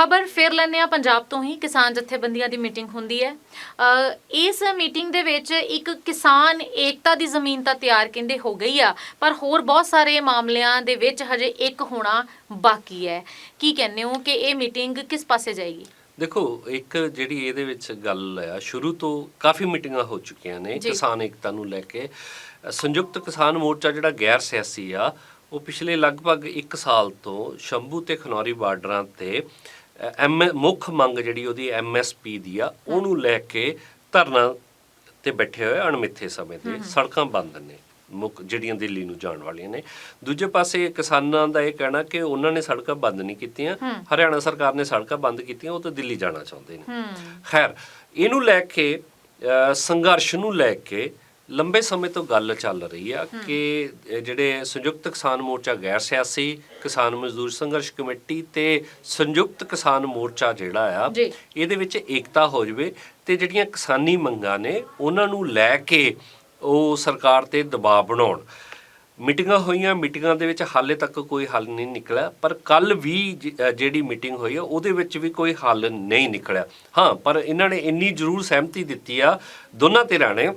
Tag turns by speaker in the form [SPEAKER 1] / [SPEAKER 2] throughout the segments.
[SPEAKER 1] ਖਬਰ ਫੇਰ ਲੈਂਦੇ ਆ ਪੰਜਾਬ ਤੋਂ ਹੀ ਕਿਸਾਨ ਜਥੇਬੰਦੀਆਂ ਦੀ ਮੀਟਿੰਗ ਹੁੰਦੀ ਹੈ। ਇਸ ਮੀਟਿੰਗ ਦੇ ਵਿੱਚ ਇੱਕ ਕਿਸਾਨ ਏਕਤਾ ਦੀ ਜ਼ਮੀਨ ਤਾਂ ਤਿਆਰ ਕਹਿੰਦੇ ਹੋ ਗਈ ਆ ਪਰ ਹੋਰ ਬਹੁਤ ਸਾਰੇ ਮਾਮਲਿਆਂ ਦੇ ਵਿੱਚ ਹਜੇ ਇੱਕ ਹੋਣਾ ਬਾਕੀ ਹੈ। ਕੀ ਕਹਿੰਦੇ ਹੋ ਕਿ ਇਹ ਮੀਟਿੰਗ ਕਿਸ ਪਾਸੇ ਜਾਏਗੀ?
[SPEAKER 2] ਦੇਖੋ ਇੱਕ ਜਿਹੜੀ ਇਹਦੇ ਵਿੱਚ ਗੱਲ ਆ ਸ਼ੁਰੂ ਤੋਂ ਕਾਫੀ ਮੀਟਿੰਗਾਂ ਹੋ ਚੁੱਕੀਆਂ ਨੇ। ਕਿਸਾਨ ਏਕਤਾ ਨੂੰ ਲੈ ਕੇ। ਸੰਯੁਕਤ ਕਿਸਾਨ ਮੋਰਚਾ ਜਿਹੜਾ ਗੈਰ ਸਿਆਸੀ ਆ ਉਹ ਪਿਛਲੇ ਲਗਭਗ 1 ਸਾਲ ਤੋਂ ਸ਼ੰਭੂ ਤੇ ਖਨੌਰੀ ਬਾਰਡਰਾਂ ਤੇ ਐਮ ਮੁੱਖ ਮੰਗ ਜਿਹੜੀ ਉਹਦੀ ਐਮਐਸਪੀ ਦੀ ਆ ਉਹਨੂੰ ਲੈ ਕੇ ਧਰਨਾ ਤੇ ਬੈਠੇ ਹੋਏ ਅਣਮਿੱਥੇ ਸਮੇਂ ਤੇ ਸੜਕਾਂ ਬੰਦ ਨੇ ਮੁੱਖ ਜਿਹੜੀਆਂ ਦਿੱਲੀ ਨੂੰ ਜਾਣ ਵਾਲੀਆਂ ਨੇ। ਦੂਜੇ ਪਾਸੇ ਕਿਸਾਨਾਂ ਦਾ ਇਹ ਕਹਿਣਾ ਕਿ ਉਹਨਾਂ ਨੇ ਸੜਕਾਂ ਬੰਦ ਨਹੀਂ ਕੀਤੀਆਂ ਹਰਿਆਣਾ ਸਰਕਾਰ ਨੇ ਸੜਕਾਂ ਬੰਦ ਕੀਤੀਆਂ ਉਹ ਤਾਂ ਦਿੱਲੀ ਜਾਣਾ ਚਾਹੁੰਦੇ ਨੇ। ਖੈਰ ਇਹਨੂੰ ਲੈ ਕੇ ਸੰਘਰਸ਼ ਨੂੰ ਲੈ ਕੇ ਲੰਬੇ ਸਮੇਂ ਤੋਂ ਗੱਲ ਚੱਲ ਰਹੀ ਆ ਕਿ ਜਿਹੜੇ ਸੰਯੁਕਤ ਕਿਸਾਨ ਮੋਰਚਾ ਗੈਰ ਸਿਆਸੀ ਕਿਸਾਨ ਮਜ਼ਦੂਰ ਸੰਘਰਸ਼ ਕਮੇਟੀ ਤੇ ਸੰਯੁਕਤ ਕਿਸਾਨ ਮੋਰਚਾ ਜਿਹੜਾ ਆ। ਇਹਦੇ ਵਿੱਚ ਏਕਤਾ ਹੋ ਜਵੇ ਤੇ ਜਿਹੜੀਆਂ ਕਿਸਾਨੀ ਮੰਗਾਂ ਨੇ ਉਹਨਾਂ ਨੂੰ ਲੈ ਕੇ ਉਹ ਸਰਕਾਰ ਤੇ ਦਬਾਅ ਬਣਾਉਣ। ਮੀਟਿੰਗਾਂ ਹੋਈਆਂ ਮੀਟਿੰਗਾਂ ਦੇ ਵਿੱਚ ਹਾਲੇ ਤੱਕ ਕੋਈ ਹੱਲ ਨਹੀਂ ਨਿਕਲਿਆ ਪਰ ਕੱਲ ਵੀ ਜਿਹੜੀ ਮੀਟਿੰਗ ਹੋਈ ਆ ਉਹਦੇ ਵਿੱਚ ਵੀ ਕੋਈ ਹੱਲ ਨਹੀਂ ਨਿਕਲਿਆ। ਹਾਂ ਪਰ ਇਹਨਾਂ ਨੇ ਇੰਨੀ ਜ਼ਰੂਰ ਸਹਿਮਤੀ ਦਿੱਤੀ ਆ ਦੋਨਾਂ ਧਿਰਾਂ ਨੇ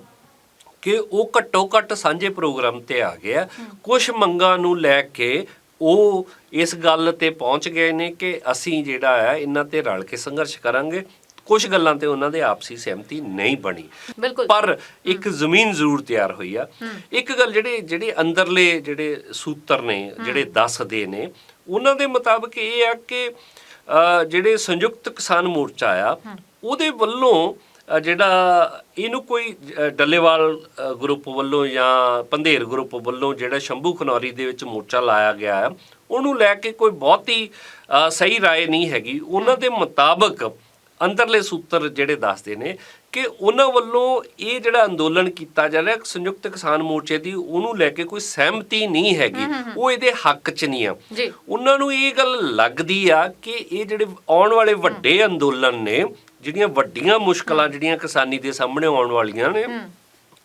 [SPEAKER 2] ਕਿ ਉਹ ਘੱਟੋ ਘੱਟ ਸਾਂਝੇ ਪ੍ਰੋਗਰਾਮ ਤੇ ਆ ਗਿਆ। ਕੁਝ ਮੰਗਾਂ ਨੂੰ ਲੈ ਕੇ ਉਹ ਇਸ ਗੱਲ ਤੇ ਪਹੁੰਚ ਗਏ ਨੇ ਕਿ ਅਸੀਂ ਜਿਹੜਾ ਹੈ ਇਹਨਾਂ ਤੇ ਰਲ ਕੇ ਸੰਘਰਸ਼ ਕਰਾਂਗੇ। ਕੁਝ ਗੱਲਾਂ ਤੇ ਉਹਨਾਂ ਦੇ ਆਪਸੀ ਸਹਿਮਤੀ ਨਹੀਂ ਬਣੀ। ਪਰ ਇੱਕ ਜ਼ਮੀਨ ਜ਼ਰੂਰ ਤਿਆਰ ਹੋਈ ਆ। ਇੱਕ ਗੱਲ ਜਿਹੜੇ ਜਿਹੜੇ ਅੰਦਰਲੇ ਜਿਹੜੇ ਸੂਤਰ ਨੇ ਜਿਹੜੇ ਦੱਸਦੇ ਨੇ ਉਹਨਾਂ ਦੇ ਮੁਤਾਬਕ ਇਹ ਆ ਕਿ ਜਿਹੜੇ ਸੰਯੁਕਤ ਕਿਸਾਨ ਮੋਰਚਾ ਆ ਉਹਦੇ ਵੱਲੋਂ ਜਿਹੜਾ ਇਹਨੂੰ ਕੋਈ ਅ, ਡੱਲੇਵਾਲ ਅ, ਗਰੁੱਪ ਵੱਲੋਂ ਜਾਂ ਪੰਧੇਰ ਗਰੁੱਪ ਵੱਲੋਂ ਜਿਹੜਾ ਸ਼ੰਭੂ ਖਨੌਰੀ ਦੇ ਵਿੱਚ ਮੋਰਚਾ ਲਾਇਆ ਗਿਆ ਹੈ ਉਹਨੂੰ ਲੈ ਕੇ ਕੋਈ ਬਹੁਤੀ ਅ, ਸਹੀ رائے ਨਹੀਂ ਹੈਗੀ ਉਹਨਾਂ ਦੇ ਮੁਤਾਬਕ ਅੰਦਰਲੇ ਸੂਤਰ ਜਿਹੜੇ ਦੱਸਦੇ ਨੇ ਕਿ ਉਹਨਾਂ ਵੱਲੋਂ ਇਹ ਜਿਹੜਾ ਅੰਦੋਲਨ ਕੀਤਾ ਜਾ ਰਿਹਾ ਸੰਯੁਕਤ ਕਿਸਾਨ ਮੋਰਚੇ ਦੀ ਉਹਨੂੰ ਲੈ ਕੇ ਕੋਈ ਸਹਿਮਤੀ ਨਹੀਂ ਹੈਗੀ ਉਹ ਇਹਦੇ ਹੱਕ 'ਚ ਨਹੀਂ ਆ
[SPEAKER 1] ਜੀ
[SPEAKER 2] ਉਹਨਾਂ ਨੂੰ ਇਹ ਗੱਲ ਲੱਗਦੀ ਆ ਕਿ ਇਹ ਜਿਹੜੇ ਆਉਣ ਵਾਲੇ ਵੱਡੇ ਅੰਦੋਲਨ ਨੇ ਜਿਹੜੀਆਂ ਵੱਡੀਆਂ ਮੁਸ਼ਕਲਾਂ ਜਿਹੜੀਆਂ ਕਿਸਾਨੀ ਦੇ ਸਾਹਮਣੇ ਆਉਣ ਵਾਲੀਆਂ ਨੇ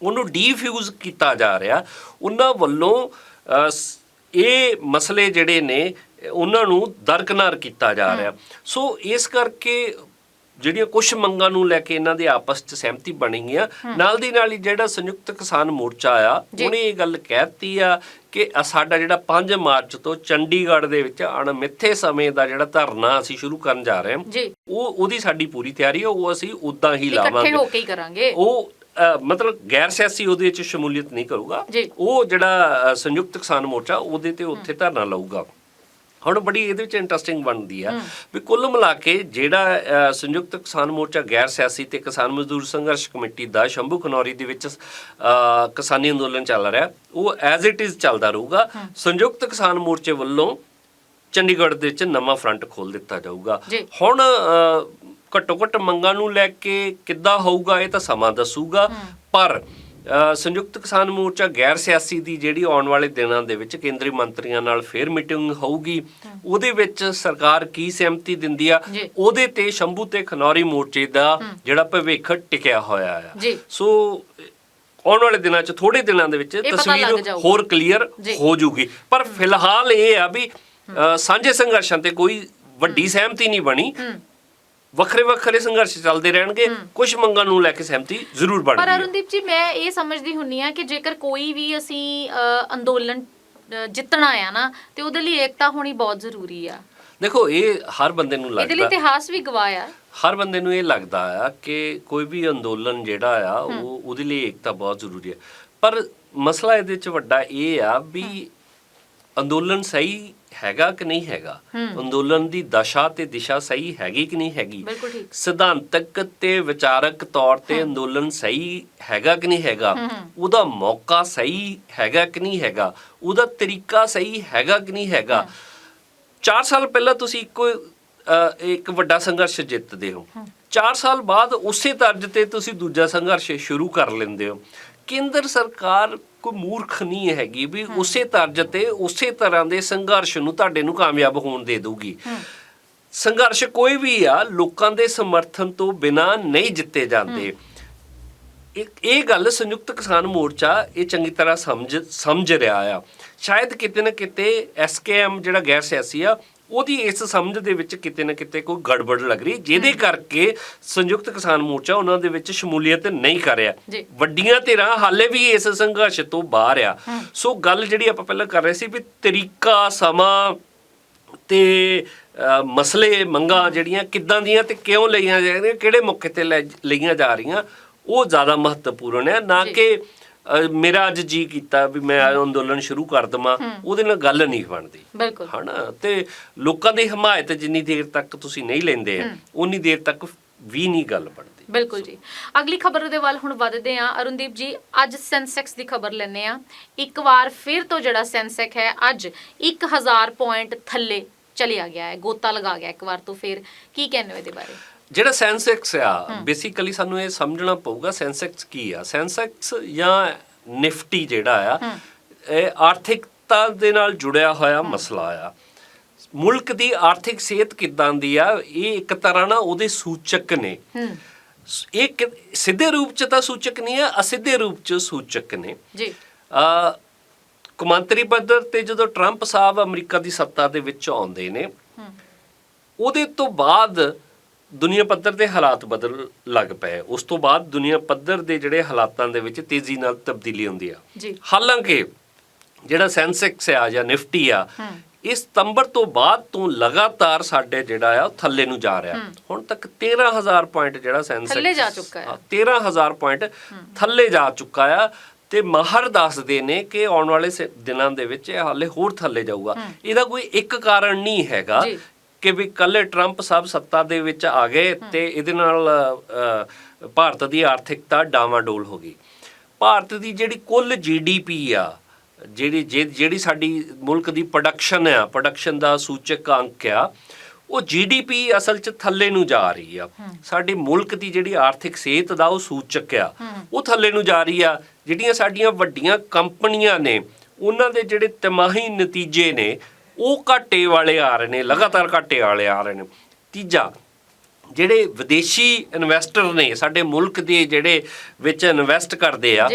[SPEAKER 2] ਉਹਨੂੰ ਡੀਫਿਊਜ਼ ਕੀਤਾ ਜਾ ਰਿਹਾ। ਉਹਨਾਂ ਵੱਲੋਂ ਇਹ ਮਸਲੇ ਜਿਹੜੇ ਨੇ ਉਹਨਾਂ ਨੂੰ ਦਰਕਨਾਰ ਕੀਤਾ ਜਾ ਰਿਹਾ। ਸੋ ਇਸ ਕਰਕੇ ਜਿਹੜੀਆਂ ਕੁਝ ਮੰਗਾਂ ਨੂੰ ਲੈ ਕੇ ਇਹਨਾਂ ਦੇ ਆਪਸ 'ਚ ਸਹਿਮਤੀ ਬਣੀ ਗਿਆ ਨਾਲ ਦੀ ਨਾਲ ਹੀ ਜਿਹੜਾ ਸੰਯੁਕਤ ਕਿਸਾਨ ਮੋਰਚਾ ਆ। ਉਹਨੇ ਇਹ ਗੱਲ ਕਹਿਤੀ ਆ ਕਿ ਸਾਡਾ ਜਿਹੜਾ 5 ਮਾਰਚ ਤੋਂ ਚੰਡੀਗੜ੍ਹ ਦੇ ਵਿੱਚ ਅਣਮਿੱਥੇ ਸਮੇਂ ਦਾ ਜਿਹੜਾ ਧਰਨਾ ਅਸੀਂ ਸ਼ੁਰੂ ਕਰਨ ਜਾ ਰਹੇ ਹਾਂ ਉਹ ਉਹਦੀ ਸਾਡੀ ਪੂਰੀ ਤਿਆਰੀ ਹੈ ਉਹ ਅਸੀਂ ਉਦਾਂ ਹੀ
[SPEAKER 1] ਇਕੱਠੇ
[SPEAKER 2] ਲਾਵਾਂਗੇ।
[SPEAKER 1] ਹੋ ਕੇ ਹੀ ਕਰਾਂਗੇ।
[SPEAKER 2] ਉਹ ਮਤਲਬ ਗੈਰ ਸਿਆਸੀ ਉਹਦੇ ਵਿੱਚ ਸ਼ਮੂਲੀਅਤ ਨਹੀਂ ਕਰੂਗਾ। ਉਹ ਜਿਹੜਾ ਸੰਯੁਕਤ ਕਿਸਾਨ ਮੋਰਚਾ ਉਹਦੇ ਤੇ ਉੱਥੇ ਧਰਨਾ ਲਾਊਗਾ। ਹੁਣ ਬੜੀ ਇਹਦੇ ਵਿੱਚ ਇੰਟਰਸਟਿੰਗ ਬਣਦੀ ਆ ਵੀ ਕੁੱਲ ਮਿਲਾ ਕੇ ਜਿਹੜਾ ਸੰਯੁਕਤ ਕਿਸਾਨ ਮੋਰਚਾ ਗੈਰ ਸਿਆਸੀ ਤੇ ਕਿਸਾਨ ਮਜ਼ਦੂਰ ਸੰਘਰਸ਼ ਕਮੇਟੀ ਦਾ ਸ਼ੰਭੂ ਖਨੌਰੀ ਦੇ ਵਿੱਚ ਕਿਸਾਨੀ ਅੰਦੋਲਨ ਚੱਲ ਰਿਹਾ ਉਹ ਐਜ਼ ਇਟ ਇਜ਼ ਚੱਲਦਾ ਰਹੂਗਾ। ਸੰਯੁਕਤ ਕਿਸਾਨ ਮੋਰਚੇ ਵੱਲੋਂ ਚੰਡੀਗੜ੍ਹ ਦੇ ਵਿੱਚ ਨਵਾਂ ਫਰੰਟ ਖੋਲ ਦਿੱਤਾ ਜਾਊਗਾ। ਹੁਣ ਘੱਟੋ ਘੱਟ ਮੰਗਾਂ ਨੂੰ ਲੈ ਕੇ ਕਿੱਦਾਂ ਹੋਊਗਾ ਇਹ ਤਾਂ ਸਮਾਂ ਦੱਸੂਗਾ। ਪਰ ਸੰਯੁਕਤ ਕਿਸਾਨ ਮੋਰਚਾ ਗੈਰ ਸਿਆਸੀ ਦੀ ਜਿਹੜੀ ਆਉਣ ਵਾਲੇ ਦਿਨਾਂ ਦੇ ਵਿੱਚ ਕੇਂਦਰੀ ਮੰਤਰੀਆਂ ਨਾਲ ਫੇਰ ਮੀਟਿੰਗ ਹੋਊਗੀ ਉਹਦੇ ਵਿੱਚ ਸਰਕਾਰ ਕੀ ਸਹਿਮਤੀ ਦਿੰਦੀ ਆ। ਉਹਦੇ ਤੇ ਸ਼ੰਭੂ ਤੇ ਖਨੌਰੀ ਮੋਰਚੇ ਦਾ ਜਿਹੜਾ ਭਵਿੱਖ ਟਿਕਿਆ ਹੋਇਆ ਆ। ਸੋ ਆਉਣ ਵਾਲੇ ਦਿਨਾਂ 'ਚ ਥੋੜੇ ਦਿਨਾਂ ਦੇ ਵਿੱਚ ਤਸਵੀਰ। ਹੋਰ ਕਲੀਅਰ। ਹੋ ਜੂਗੀ। ਪਰ ਫਿਲਹਾਲ ਇਹ ਆ ਵੀ ਸਾਂਝੇ ਸੰਘਰਸ਼ਾਂ ਤੇ ਕੋਈ ਵੱਡੀ ਸਹਿਮਤੀ ਨਹੀਂ ਬਣੀ। ਵੱਖਰੇ ਵੱਖਰੇ ਸੰਘਰਸ਼ ਚੱਲਦੇ ਰਹਿਣਗੇ ਕੁਝ ਮੰਗਾਂ ਨੂੰ ਲੈ ਕੇ ਸਹਿਮਤੀ ਜ਼ਰੂਰ
[SPEAKER 1] ਪਰ
[SPEAKER 2] ਬਣਦੀ ਹੈ।
[SPEAKER 1] ਅਰੁਣਦੀਪ ਜੀ ਮੈਂ ਇਹ ਸਮਝਦੀ ਹੁੰਨੀ ਆ ਕਿ ਜੇਕਰ ਕੋਈ ਵੀ ਅਸੀਂ ਅੰਦੋਲਨ ਜਿੱਤਣਾ ਆ ਨਾ ਤੇ ਉਹਦੇ ਲਈ ਏਕਤਾ ਹੋਣੀ ਬਹੁਤ ਜ਼ਰੂਰੀ ਆ।
[SPEAKER 2] ਦੇਖੋ ਇਹ ਹਰ ਬੰਦੇ ਨੂੰ
[SPEAKER 1] ਇਹਦੇ ਲਈ
[SPEAKER 2] ਲੱਗਦਾ।
[SPEAKER 1] ਇਤਿਹਾਸ ਵੀ ਗਵਾਇਆ
[SPEAKER 2] ਹਰ ਬੰਦੇ ਨੂੰ ਇਹ ਲੱਗਦਾ ਆ ਕਿ ਕੋਈ ਵੀ ਅੰਦੋਲਨ ਜਿਹੜਾ ਆ ਉਹ ਉਹਦੇ ਲਈ ਏਕਤਾ ਬਹੁਤ ਜ਼ਰੂਰੀ ਹੈ ਪਰ ਮਸਲਾ ਇਹਦੇ ਵਿੱਚ ਵੱਡਾ ਇਹ ਆ ਵੀ ਅੰਦੋਲਨ ਸਹੀ ਹੈਗਾ ਕਿ ਨਹੀਂ ਹੈਗਾ? ਅੰਦੋਲਨ ਦੀ ਦਸ਼ਾ ਤੇ ਦਿਸ਼ਾ ਸਹੀ ਹੈਗੀ ਕਿ ਨਹੀਂ ਹੈਗੀ? ਸਿਧਾਂਤਕ ਤੇ ਵਿਚਾਰਕ ਤੌਰ ਤੇ ਅੰਦੋਲਨ ਸਹੀ ਹੈਗਾ ਕਿ ਨਹੀਂ ਹੈਗਾ? ਉਹਦਾ ਮੌਕਾ ਸਹੀ ਹੈਗਾ ਕਿ ਨਹੀਂ ਹੈਗਾ? ਉਹਦਾ ਤਰੀਕਾ ਸਹੀ ਹੈਗਾ ਕਿ ਨਹੀਂ ਹੈਗਾ? 4 ਸਾਲ ਪਹਿਲਾਂ ਤੁਸੀਂ ਇੱਕੋ ਇੱਕ ਵੱਡਾ ਸੰਘਰਸ਼ ਜਿੱਤਦੇ ਹੋ। 4 ਸਾਲ ਬਾਅਦ ਉਸੇ ਤਰਜ਼ ਤੇ ਤੁਸੀਂ ਦੂਜਾ ਸੰਘਰਸ਼ ਸ਼ੁਰੂ ਕਰ ਲੈਂਦੇ ਹੋ। ਕੇਂਦਰ ਸਰਕਾਰ ਕੋਈ ਮੂਰਖ ਨਹੀਂ ਹੈਗੀ ਵੀ ਉਸੇ ਤਰਜ਼ ਤੇ ਉਸੇ ਤਰ੍ਹਾਂ ਦੇ ਸੰਘਰਸ਼ ਨੂੰ ਤੁਹਾਡੇ ਨੂੰ ਕਾਮਯਾਬ ਹੋਣ ਦੇ ਦਊਗੀ। ਸੰਘਰਸ਼ ਕੋਈ ਵੀ ਆ ਲੋਕਾਂ ਦੇ ਸਮਰਥਨ ਤੋਂ ਬਿਨਾ ਨਹੀਂ ਜਿੱਤੇ ਜਾਂਦੇ। ਇਹ ਇਹ ਗੱਲ ਸੰਯੁਕਤ ਕਿਸਾਨ ਮੋਰਚਾ ਇਹ ਚੰਗੀ ਤਰ੍ਹਾਂ ਸਮਝ ਸਮਝ ਰਿਹਾ ਆ। ਸ਼ਾਇਦ ਕਿਤੇ ਨਾ ਕਿਤੇ ਐਸਕੇਐਮ ਜਿਹੜਾ ਗੈਰ ਸਿਆਸੀ ਆ ਉਹਦੀ ਇਸ ਸਮਝ ਦੇ ਵਿੱਚ ਕਿਤੇ ਨਾ ਕਿਤੇ ਕੋਈ ਗੜਬੜ ਲੱਗ ਰਹੀ ਜਿਹਦੇ ਕਰਕੇ ਸੰਯੁਕਤ ਕਿਸਾਨ ਮੋਰਚਾ ਉਹਨਾਂ ਦੇ ਵਿੱਚ ਸ਼ਮੂਲੀਅਤ ਨਹੀਂ ਕਰ ਰਿਹਾ। ਵੱਡੀਆਂ ਧਿਰਾਂ ਹਾਲੇ ਵੀ ਇਸ ਸੰਘਰਸ਼ ਤੋਂ ਬਾਹਰ ਆ। ਸੋ ਗੱਲ ਜਿਹੜੀ ਆਪਾਂ ਪਹਿਲਾਂ ਕਰ ਰਹੇ ਸੀ ਵੀ ਤਰੀਕਾ ਸਮਾਂ ਤੇ ਮਸਲੇ ਮੰਗਾਂ ਜਿਹੜੀਆਂ ਕਿੱਦਾਂ ਦੀਆਂ ਤੇ ਕਿਉਂ ਲਈਆਂ ਜਾ ਰਹੀਆਂ ਕਿਹੜੇ ਮੌਕੇ ਤੇ ਲਈਆਂ ਜਾ ਰਹੀਆਂ ਉਹ ਜ਼ਿਆਦਾ ਮਹੱਤਵਪੂਰਨ ਹੈ ਨਾ। ਕਿ ਮੇਰਾ ਅੱਜ ਜੀ ਕੀਤਾ ਵੀ ਮੈਂ ਅੰਦੋਲਨ ਸ਼ੁਰੂ ਕਰ ਦਵਾਂ ਉਹਦੇ ਨਾਲ ਗੱਲ ਨਹੀਂ ਬਣਦੀ।
[SPEAKER 1] ਬਿਲਕੁਲ।
[SPEAKER 2] ਹਨਾ? ਤੇ ਲੋਕਾਂ ਦੀ ਹਮਾਇਤ ਜਿੰਨੀ ਦੇਰ ਤੱਕ ਤੁਸੀਂ ਨਹੀਂ ਲੈਂਦੇ ਉਨੀ ਦੇਰ ਤੱਕ ਵੀ ਨਹੀਂ ਗੱਲ ਬਣਦੀ।
[SPEAKER 1] ਬਿਲਕੁਲ ਜੀ। ਅਗਲੀ ਖਬਰ ਦੇ ਵੱਲ ਹੁਣ ਵਧਦੇ ਹਾਂ। ਅਰੁਣਦੀਪ ਜੀ ਅੱਜ ਸੈਂਸੈਕਸ ਦੀ ਖਬਰ ਲੈਣੇ ਆ ਇੱਕ ਵਾਰ ਫਿਰ ਤੋਂ ਜਿਹੜਾ ਸੈਂਸੈਕ ਹੈ ਅੱਜ 1000 ਪੁਆਇੰਟ ਥੱਲੇ ਚਲਿਆ ਗਿਆ ਹੈ। ਗੋਤਾ ਲਗਾ ਗਿਆ ਇੱਕ ਵਾਰ ਤੋਂ ਫਿਰ। ਕੀ ਕਹਿੰਦੇ ਹੋ ਇਹਦੇ ਬਾਰੇ?
[SPEAKER 2] ਜਿਹੜਾ ਸੈਂਸੈਕਸ ਆ ਬੇਸਿਕਲੀ ਸਾਨੂੰ ਇਹ ਸਮਝਣਾ ਪਊਗਾ ਸੈਂਸੈਕਸ ਕੀ ਆ। ਸੈਂਸੈਕਸ ਜਾਂ ਨਿਫਟੀ ਜਿਹੜਾ ਆ ਇਹ ਆਰਥਿਕਤਾ ਦੇ ਨਾਲ ਜੁੜਿਆ ਹੋਇਆ ਮਸਲਾ ਆ। ਮੁਲਕ ਦੀ ਆਰਥਿਕ ਸਿਹਤ ਕਿਦਾਂ ਦੀ ਆ ਇਹ ਇੱਕ ਤਰ੍ਹਾਂ ਨਾਲ ਉਹਦੇ ਸੂਚਕ ਨੇ। ਇਹ ਸਿੱਧੇ ਰੂਪ ਚ ਤਾਂ ਸੂਚਕ ਨਹੀਂ ਆ ਅਸਿੱਧੇ ਰੂਪ ਚ ਸੂਚਕ ਨੇ।
[SPEAKER 1] ਜੀ।
[SPEAKER 2] ਆ ਕੌਮਾਂਤਰੀ ਪੱਧਰ ਤੇ ਜਦੋਂ ਟਰੰਪ ਸਾਹਿਬ ਅਮਰੀਕਾ ਦੀ ਸੱਤਾ ਦੇ ਵਿੱਚ ਆਉਂਦੇ ਨੇ ਉਹਦੇ ਤੋਂ ਬਾਅਦ ਦੁਨੀਆ ਪੱਧਰ ਦੇ ਹਾਲਾਤ ਬਦਲ ਲੱਗ ਪਏ। ਉਸ ਤੋਂ ਬਾਅਦ ਦੁਨੀਆ ਪੱਧਰ ਦੇ ਜਿਹੜੇ ਹਾਲਾਤਾਂ ਦੇ ਵਿੱਚ ਤੇਜ਼ੀ ਨਾਲ ਤਬਦੀਲੀ ਹੁੰਦੀ ਆ। ਹਾਲਾਂਕਿ ਜਿਹੜਾ ਸੈਂਸੈਕਸ ਆ ਜਾਂ ਨਿਫਟੀ ਆ
[SPEAKER 1] ਹੂੰ।
[SPEAKER 2] ਇਸ ਸਤੰਬਰ ਤੋਂ ਬਾਅਦ ਤੋਂ ਲਗਾਤਾਰ ਸਾਡੇ ਜਿਹੜਾ ਆ ਥੱਲੇ ਨੂੰ ਜਾ ਰਿਹਾ। ਹੁਣ ਤੱਕ 13000 ਪੁਆਇੰਟ ਜਿਹੜਾ ਸੈਂਸੈਕਸ
[SPEAKER 1] ਥੱਲੇ ਜਾ ਚੁੱਕਾ ਹੈ।
[SPEAKER 2] ਹਾਂ, 13000 ਪੁਆਇੰਟ ਥੱਲੇ ਜਾ ਚੁੱਕਾ ਆ ਤੇ ਮਾਹਰ ਦੱਸਦੇ ਨੇ ਕਿ ਆਉਣ ਵਾਲੇ ਦਿਨਾਂ ਦੇ ਵਿੱਚ ਇਹ ਹਾਲੇ ਹੋਰ ਥੱਲੇ ਜਾਊਗਾ। ਇਹਦਾ ਕੋਈ ਇੱਕ ਕਾਰਨ ਨਹੀਂ ਹੈਗਾ। ਕਿ ਵੀ ਕੱਲੇ ਟਰੰਪ ਸਾਹਿਬ ਸੱਤਾ ਦੇ ਵਿੱਚ ਆ ਗਏ ਤੇ ਇਹਦੇ ਨਾਲ ਭਾਰਤ ਦੀ ਆਰਥਿਕਤਾ ਡਾਵਾਡੋਲ ਹੋ ਗਈ। ਭਾਰਤ ਦੀ ਜਿਹੜੀ ਕੁੱਲ ਜੀਡੀਪੀ ਆ ਜਿਹੜੀ ਜਿਹੜੀ ਸਾਡੀ ਮੁਲਕ ਦੀ ਪ੍ਰੋਡਕਸ਼ਨ ਆ ਪ੍ਰੋਡਕਸ਼ਨ ਦਾ ਸੂਚਕ ਅੰਕ ਆ ਉਹ ਜੀਡੀਪੀ ਅਸਲ 'ਚ ਥੱਲੇ ਨੂੰ ਜਾ ਰਹੀ ਆ। ਸਾਡੀ ਮੁਲਕ ਦੀ ਜਿਹੜੀ ਆਰਥਿਕ ਸਿਹਤ ਦਾ ਉਹ ਸੂਚਕ ਆ। ਉਹ ਥੱਲੇ ਨੂੰ ਜਾ ਰਹੀ ਆ। ਜਿਹੜੀਆਂ ਸਾਡੀਆਂ ਵੱਡੀਆਂ ਕੰਪਨੀਆਂ ਨੇ ਉਹਨਾਂ ਦੇ ਜਿਹੜੇ ਤਿਮਾਹੀ ਨਤੀਜੇ ਨੇ ਉਹ ਘਾਟੇ ਵਾਲੇ ਆ ਰਹੇ ਨੇ ਲਗਾਤਾਰ ਘਾਟੇ ਵਾਲੇ ਆ ਰਹੇ ਨੇ। ਤੀਜਾ ਜਿਹੜੇ ਵਿਦੇਸ਼ੀ ਇਨਵੈਸਟਰ ਨੇ ਸਾਡੇ ਮੁਲਕ ਦੇ ਜਿਹੜੇ ਵਿੱਚ ਇਨਵੈਸਟ ਕਰਦੇ ਆ।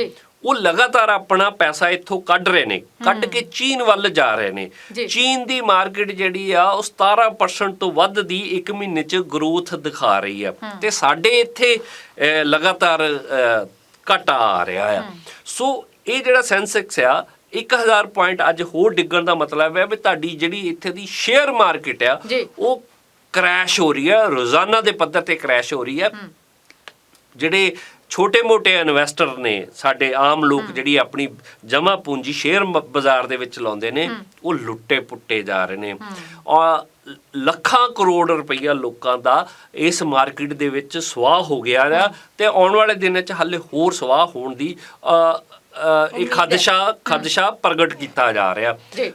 [SPEAKER 2] ਉਹ ਲਗਾਤਾਰ ਆਪਣਾ ਪੈਸਾ ਇੱਥੋਂ ਕੱਢ ਰਹੇ ਨੇ ਕੱਢ ਕੇ ਚੀਨ ਵੱਲ ਜਾ ਰਹੇ ਨੇ। ਚੀਨ ਦੀ ਮਾਰਕੀਟ ਜਿਹੜੀ ਆ ਉਹ 17% ਤੋਂ ਵੱਧ ਦੀ ਇੱਕ ਮਹੀਨੇ 'ਚ ਗਰੋਥ ਦਿਖਾ ਰਹੀ ਆ। ਤੇ ਸਾਡੇ ਇੱਥੇ ਲਗਾਤਾਰ ਘਾਟਾ ਆ ਰਿਹਾ ਆ। ਸੋ ਇਹ ਜਿਹੜਾ ਸੈਂਸੈਕਸ ਆ 1000 ਪੁਆਇੰਟ ਅੱਜ ਹੋਰ ਡਿੱਗਣ ਦਾ ਮਤਲਬ ਹੈ ਵੀ ਤੁਹਾਡੀ ਜਿਹੜੀ ਇੱਥੇ ਦੀ ਸ਼ੇਅਰ ਮਾਰਕੀਟ ਆ। ਉਹ ਕ੍ਰੈਸ਼ ਹੋ ਰਹੀ ਹੈ ਰੋਜ਼ਾਨਾ ਦੇ ਪੱਧਰ ਤੇ ਕ੍ਰੈਸ਼ ਹੋ ਰਹੀ ਹੈ। ਜਿਹੜੇ ਛੋਟੇ-ਮੋਟੇ ਇਨਵੈਸਟਰ ਨੇ ਸਾਡੇ ਆਮ ਲੋਕ ਜਿਹੜੀ ਆਪਣੀ ਜਮਾ ਪੂੰਜੀ ਸ਼ੇਅਰ ਬਾਜ਼ਾਰ ਦੇ ਵਿੱਚ ਲਾਉਂਦੇ ਨੇ ਉਹ ਲੁੱਟੇ ਪੁੱਟੇ ਜਾ ਰਹੇ ਨੇ। ਔਰ ਲੱਖਾਂ ਕਰੋੜ ਰੁਪਈਆ ਲੋਕਾਂ ਦਾ ਇਸ ਮਾਰਕੀਟ ਦੇ ਵਿੱਚ ਸਵਾਹ ਹੋ ਗਿਆ ਆ ਤੇ ਆਉਣ ਵਾਲੇ ਦਿਨਾਂ 'ਚ ਹਾਲੇ ਹੋਰ ਸਵਾਹ ਹੋਣ ਦੀ ਇੱਕ ਖਦਸ਼ਾ ਖਦਸ਼ਾ ਪ੍ਰਗਟ ਕੀਤਾ ਜਾ ਰਿਹਾ।
[SPEAKER 1] ਜੀ।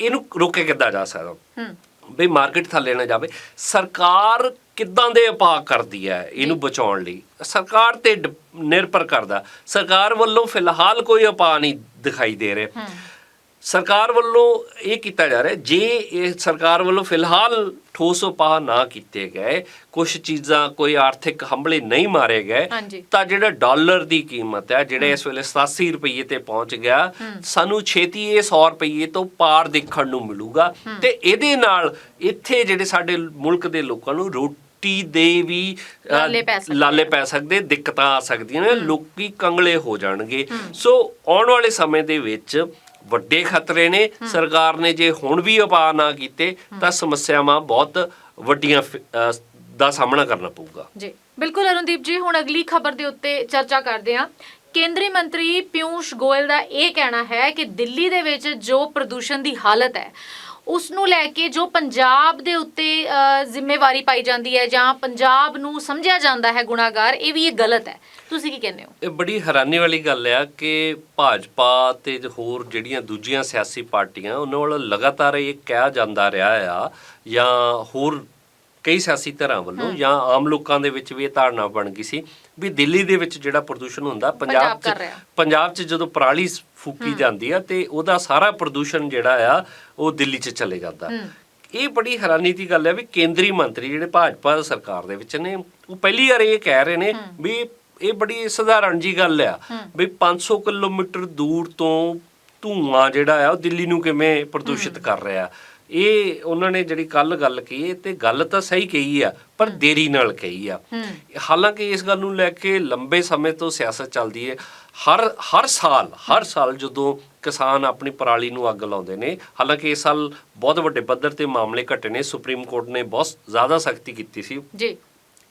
[SPEAKER 2] ਇਹਨੂੰ ਰੋਕੇ ਕਿੱਦਾਂ ਜਾ ਸਕਦਾ?
[SPEAKER 1] ਹੂੰ।
[SPEAKER 2] ਬਈ ਮਾਰਕੀਟ ਥੱਲੇ ਨਾ ਜਾਵੇ। ਸਰਕਾਰ ਕਿੱਦਾਂ ਦੇ ਉਪਾਅ ਕਰਦੀ ਹੈ ਇਹਨੂੰ ਬਚਾਉਣ ਲਈ? ਸਰਕਾਰ ਤੇ ਨਿਰਭਰ ਕਰਦਾ। ਸਰਕਾਰ ਵੱਲੋਂ ਫਿਲਹਾਲ ਕੋਈ ਉਪਾਅ ਨਹੀਂ ਦਿਖਾਈ ਦੇ ਰਹੇ। ਸਰਕਾਰ ਵੱਲੋਂ ਇਹ ਕੀਤਾ ਜਾ ਰਿਹਾ ਜੇ ਇਹ ਸਰਕਾਰ ਵੱਲੋਂ ਫਿਲਹਾਲ ਠੋਸ ਉਪਾਅ ਨਾ ਕੀਤੇ ਗਏ ਕੁਝ ਚੀਜ਼ਾਂ ਕੋਈ ਆਰਥਿਕ ਹੰਭਲੇ ਨਹੀਂ ਮਾਰੇ ਗਏ। ਤਾਂ ਜਿਹੜਾ ਡਾਲਰ ਦੀ ਕੀਮਤ ਹੈ ਜਿਹੜਾ ਇਸ ਵੇਲੇ 87 ਰੁਪਏ ਤੇ ਪਹੁੰਚ ਗਿਆ ਸਾਨੂੰ ਛੇਤੀ ਇਹ 100 ਰੁਪਏ ਤੋਂ ਪਾਰ ਦੇਖਣ ਨੂੰ ਮਿਲੂਗਾ। ਤੇ ਇਹਦੇ ਨਾਲ ਇੱਥੇ ਜਿਹੜੇ ਸਾਡੇ ਮੁਲਕ ਦੇ ਲੋਕਾਂ ਨੂੰ ਰੋਟੀ ਦੇ ਵੀ
[SPEAKER 1] ਲਾਲੇ ਪੈ ਸਕਦੇ
[SPEAKER 2] ਦਿੱਕਤਾਂ ਆ ਸਕਦੀਆਂ ਨੇ ਲੋਕੀ ਕੰਗਲੇ ਹੋ ਜਾਣਗੇ। ਸੋ ਆਉਣ ਵਾਲੇ ਸਮੇਂ ਦੇ ਵਿੱਚ ਵੱਡੇ ਖਤਰੇ ਨੇ ਸਰਕਾਰ ਨੇ ਜੇ ਹੁਣ ਵੀ ਉਪਾਅ ਨਾ ਕੀਤੇ ਤਾਂ ਸਮੱਸਿਆਵਾਂ ਬਹੁਤ ਵੱਡੀਆਂ ਦਾ ਸਾਹਮਣਾ ਕਰਨਾ ਪਊਗਾ।
[SPEAKER 1] ਜੀ ਬਿਲਕੁਲ ਅਰੁਣਦੀਪ ਜੀ ਹੁਣ ਅਗਲੀ ਖਬਰ ਦੇ ਉੱਤੇ ਚਰਚਾ ਕਰਦੇ ਹਾਂ। ਕੇਂਦਰੀ ਮੰਤਰੀ ਪਿਊਸ਼ ਗੋਇਲ ਦਾ ਇਹ ਕਹਿਣਾ ਹੈ ਕਿ ਦਿੱਲੀ ਦੇ ਵਿੱਚ ਜੋ ਪ੍ਰਦੂਸ਼ਣ ਦੀ ਹਾਲਤ ਹੈ ਉਸ ਨੂੰ ਲੈ ਕੇ ਜੋ ਪੰਜਾਬ ਦੇ ਉੱਤੇ ਜ਼ਿੰਮੇਵਾਰੀ ਪਾਈ ਜਾਂਦੀ ਹੈ ਜਾਂ ਪੰਜਾਬ ਨੂੰ ਸਮਝਿਆ ਜਾਂਦਾ ਹੈ ਗੁਨਾਹਗਾਰ, ਇਹ ਵੀ ਇਹ ਗਲਤ ਹੈ। ਤੁਸੀਂ ਕੀ ਕਹਿੰਦੇ ਹੋ?
[SPEAKER 2] ਇਹ ਬੜੀ ਹੈਰਾਨੀ ਵਾਲੀ ਗੱਲ ਆ ਕਿ ਭਾਜਪਾ ਤੇ ਹੋਰ ਜਿਹੜੀਆਂ ਦੂਜੀਆਂ ਸਿਆਸੀ ਪਾਰਟੀਆਂ, ਉਹਨਾਂ ਵੱਲੋਂ ਲਗਾਤਾਰ ਇਹ ਕਿਹਾ ਜਾਂਦਾ ਰਿਹਾ ਆ ਜਾਂ ਹੋਰ ਕਈ ਸਿਆਸੀ ਧਿਰਾਂ ਵੱਲੋਂ ਜਾਂ ਆਮ ਲੋਕਾਂ ਦੇ ਵਿੱਚ ਵੀ ਇਹ ਧਾਰਨਾ ਬਣ ਗਈ ਸੀ ਵੀ ਦਿੱਲੀ ਦੇ ਵਿੱਚ ਜਿਹੜਾ ਪ੍ਰਦੂਸ਼ਣ ਹੁੰਦਾ
[SPEAKER 1] ਪੰਜਾਬ
[SPEAKER 2] 'ਚ। ਪੰਜਾਬ 'ਚ ਜਦੋਂ ਪਰਾਲੀ ਫੂਕੀ ਜਾਂਦੀ ਆ ਤੇ ਉਹਦਾ ਸਾਰਾ ਪ੍ਰਦੂਸ਼ਣ ਜਿਹੜਾ ਆ ਉਹ ਦਿੱਲੀ 'ਚ ਚਲੇ ਜਾਂਦਾ। ਇਹ ਬੜੀ ਹੈਰਾਨੀ ਦੀ ਗੱਲ ਹੈ ਵੀ ਕੇਂਦਰੀ ਮੰਤਰੀ ਜਿਹੜੇ ਭਾਜਪਾ ਸਰਕਾਰ ਦੇ ਵਿੱਚ ਨੇ ਉਹ ਪਹਿਲੀ ਵਾਰ ਇਹ ਕਹਿ ਰਹੇ ਨੇ ਵੀ ਇਹ ਬੜੀ ਸਧਾਰਨ ਜੀ ਗੱਲ ਆ ਵੀ 500 ਕਿਲੋਮੀਟਰ ਦੂਰ ਤੋਂ ਧੂਆਂ ਜਿਹੜਾ ਆ ਉਹ ਦਿੱਲੀ ਨੂੰ ਕਿਵੇਂ ਪ੍ਰਦੂਸ਼ਿਤ ਕਰ ਰਿਹਾ। ਇਹ ਉਹਨਾਂ ਨੇ ਜਿਹੜੀ ਕੱਲ ਗੱਲ ਕਹੀ ਹੈ ਤੇ ਗੱਲ ਤਾਂ ਸਹੀ ਕਹੀ ਆ ਪਰ ਦੇਰੀ ਨਾਲ ਕਹੀ ਆ। ਹਾਲਾਂਕਿ ਇਸ ਗੱਲ ਨੂੰ ਲੈ ਕੇ ਲੰਬੇ ਸਮੇਂ ਤੋਂ ਸਿਆਸਤ ਚੱਲਦੀ ਹੈ। ਹਰ ਹਰ ਸਾਲ ਹਰ ਸਾਲ ਜਦੋਂ ਕਿਸਾਨ ਆਪਣੀ ਪਰਾਲੀ ਨੂੰ ਅੱਗ ਲਾਉਂਦੇ ਨੇ ਹਾਲਾਂਕਿ ਇਸ ਸਾਲ ਬਹੁਤ ਵੱਡੇ ਪੱਧਰ ਤੇ ਮਾਮਲੇ ਘਟੇ ਨੇ ਸੁਪਰੀਮ ਕੋਰਟ ਨੇ ਬਹੁਤ ਜ਼ਿਆਦਾ ਸਖਤੀ ਕੀਤੀ ਸੀ।
[SPEAKER 1] ਜੀ।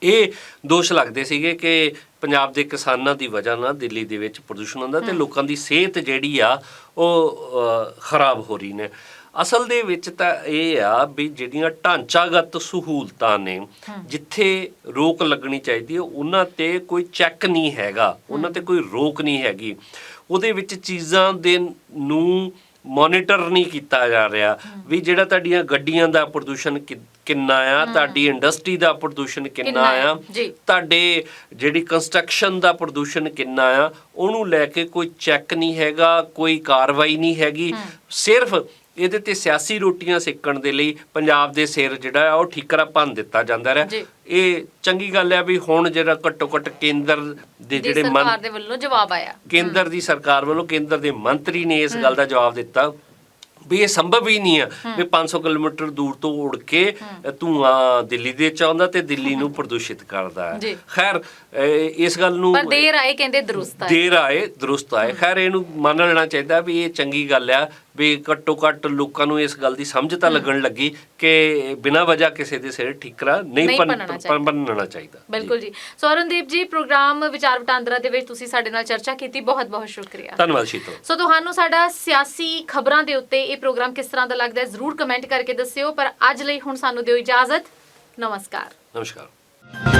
[SPEAKER 2] ਇਹ ਦੋਸ਼ ਲੱਗਦੇ ਸੀਗੇ ਕਿ ਪੰਜਾਬ ਦੇ ਕਿਸਾਨਾਂ ਦੀ ਵਜ੍ਹਾ ਨਾਲ ਦਿੱਲੀ ਦੇ ਵਿੱਚ ਪ੍ਰਦੂਸ਼ਣ ਹੁੰਦਾ ਤੇ ਲੋਕਾਂ ਦੀ ਸਿਹਤ ਜਿਹੜੀ ਆ ਉਹ ਖਰਾਬ ਹੋ ਰਹੀ ਨੇ। ਅਸਲ ਦੇ ਵਿੱਚ ਤਾਂ ਇਹ ਆ ਵੀ ਜਿਹੜੀਆਂ ਢਾਂਚਾਗਤ ਸਹੂਲਤਾਂ ਨੇ ਜਿੱਥੇ ਰੋਕ ਲੱਗਣੀ ਚਾਹੀਦੀ ਹੈ ਉਹਨਾਂ ਤੇ ਕੋਈ ਚੈੱਕ ਨਹੀਂ ਹੈਗਾ ਉਹਨਾਂ ਤੇ ਕੋਈ ਰੋਕ ਨਹੀਂ ਹੈਗੀ। ਉਹਦੇ ਵਿੱਚ ਚੀਜ਼ਾਂ ਦੇ ਨੂੰ ਮੋਨੀਟਰ ਨਹੀਂ ਕੀਤਾ ਜਾ ਰਿਹਾ ਵੀ ਜਿਹੜਾ ਤੁਹਾਡੀਆਂ ਗੱਡੀਆਂ ਦਾ ਪ੍ਰਦੂਸ਼ਣ ਕਿੰਨਾ ਆ ਤੁਹਾਡੀ ਇੰਡਸਟਰੀ ਦਾ ਪ੍ਰਦੂਸ਼ਣ ਕਿੰਨਾ
[SPEAKER 1] ਆ।
[SPEAKER 2] ਤੁਹਾਡੇ ਜਿਹੜੀ ਕੰਸਟਰਕਸ਼ਨ ਦਾ ਪ੍ਰਦੂਸ਼ਣ ਕਿੰਨਾ ਆ ਉਹਨੂੰ ਲੈ ਕੇ ਕੋਈ ਚੈੱਕ ਨਹੀਂ ਹੈਗਾ ਕੋਈ ਕਾਰਵਾਈ ਨਹੀਂ ਹੈਗੀ। ਸਿਰਫ ਇਹਦੇ ਤੇ ਸਿਆਸੀ ਰੋਟੀਆਂ ਸੇਕਣ ਦੇ ਲਈ ਪੰਜਾਬ ਦੇ ਸਿਰ ਜਿਹੜਾ ਆ ਉਹ ਠੀਕਰਾ ਭੰਨ ਦਿੱਤਾ ਜਾਂਦਾ ਰਿਹਾ। ਇਹ ਚੰਗੀ ਗੱਲ ਹੈ ਵੀ ਹੁਣ ਜਿਹੜਾ ਘੱਟੋ ਘੱਟ ਕੇਂਦਰ ਦੇ ਜਿਹੜੇ
[SPEAKER 1] ਸਰਕਾਰ
[SPEAKER 2] ਮੰ
[SPEAKER 1] ਦੇ ਵੱਲੋਂ ਜਵਾਬ ਆਇਆ।
[SPEAKER 2] ਕੇਂਦਰ ਦੀ ਸਰਕਾਰ ਵੱਲੋਂ ਕੇਂਦਰ ਦੇ ਮੰਤਰੀ ਨੇ ਇਸ ਗੱਲ ਦਾ ਜਵਾਬ ਦਿੱਤਾ ਵੀ ਇਹ ਸੰਭਵ ਹੀ ਨਹੀਂ ਆ ਵੀ 500 ਕਿਲੋਮੀਟਰ ਦੂਰ ਤੋਂ ਉੜ ਕੇ ਧੂਆਂ ਦਿੱਲੀ ਦੇ ਚ ਆਉਂਦਾ ਤੇ ਦਿੱਲੀ ਨੂੰ ਪ੍ਰਦੂਸ਼ਿਤ ਕਰਦਾ। ਹੈ। ਖੈਰ ਇਸ ਗੱਲ ਨੂੰ
[SPEAKER 1] ਪਰ ਦੇਰ ਆਏ ਕਹਿੰਦੇ ਦਰੁਸਤ ਆਏ।
[SPEAKER 2] ਦੇਰ ਆਏ ਦਰੁਸਤ ਆਏ। ਖੈਰ ਇਹਨੂੰ ਮੰਨ ਲੈਣਾ ਚਾਹੀਦਾ ਵੀ ਇਹ ਚੰਗੀ ਗੱਲ ਆ ਵੀ ਘੱਟੋ ਘੱਟ ਲੋਕਾਂ ਨੂੰ ਇਸ ਗੱਲ ਦੀ ਸਮਝ ਤਾਂ ਲੱਗਣ ਲੱਗੀ ਕਿ ਬਿਨਾਂ ਵਜ੍ਹਾ ਕਿਸੇ ਦੇ ਸਿਰ ਠੀਕਰਾ ਨਹੀਂ ਭੰਨਣਾ ਚਾਹੀਦਾ।
[SPEAKER 1] ਬਿਲਕੁਲ ਜੀ। ਸੌਰਨਦੀਪ ਜੀ ਪ੍ਰੋਗਰਾਮ ਵਿਚਾਰ ਵਟਾਂਦਰਾ ਦੇ ਵਿੱਚ ਤੁਸੀਂ ਸਾਡੇ ਨਾਲ ਚਰਚਾ ਕੀਤੀ ਬਹੁਤ ਬਹੁਤ ਸ਼ੁਕਰੀਆ।
[SPEAKER 2] ਧੰਨਵਾਦ ਸ਼ੀਤਲ।
[SPEAKER 1] ਸੋ ਤੁਹਾਨੂੰ ਸਾਡਾ ਸਿਆਸੀ ਖਬਰਾਂ ਦੇ ਉੱਤੇ ਇਹ ਪ੍ਰੋਗਰਾਮ ਕਿਸ ਤਰ੍ਹਾਂ ਦਾ ਲੱਗਦਾ ਹੈ ਜ਼ਰੂਰ ਕਮੈਂਟ ਕਰਕੇ ਦੱਸਿਓ ਪਰ ਅੱਜ ਲਈ ਹੁਣ ਸਾਨੂੰ ਦਿਓ ਇਜਾਜ਼ਤ। ਨਮਸਕਾਰ।
[SPEAKER 2] ਨਮਸਕਾਰ।